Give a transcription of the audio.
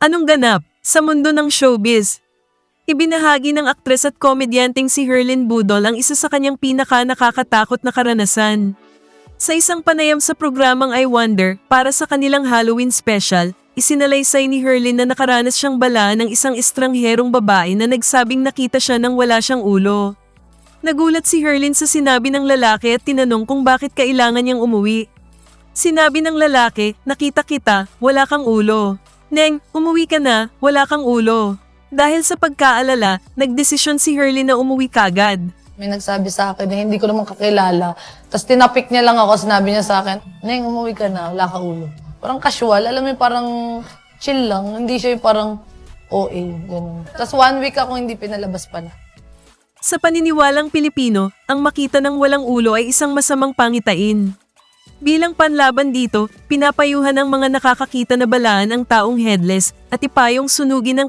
Anong ganap sa mundo ng showbiz? Ibinahagi ng aktres at komedyanteng si Herlin Budol ang isa sa kanyang pinaka nakakatakot na karanasan. Sa isang panayam sa programang I Wonder para sa kanilang Halloween special, isinalaysay ni Herlin na nakaranas siyang bala ng isang estrangherong babae na nagsabing nakita siya nang wala siyang ulo. Nagulat si Herlin sa sinabi ng lalaki at tinanong kung bakit kailangan niyang umuwi. Sinabi ng lalaki, nakita kita, wala kang ulo. Neng, umuwi ka na, wala kang ulo. Dahil sa pagkaalala, nagdesisyon si Herlin na umuwi kagad. May nagsabi sa akin na hindi ko naman kakilala. Tapos tinapik niya lang ako, sinabi niya sa akin, Neng, umuwi ka na, wala ka ulo. Parang casual, alam mo parang chill lang. Hindi siya yung parang OA, ganun. Tapos one week ako hindi pinalabas pala. Sa paniniwalang Pilipino, ang makita ng walang ulo ay isang masamang pangitain. Bilang panlaban dito, pinapayuhan ng mga nakakakita na balaan ang taong headless at ipayong sunugin ng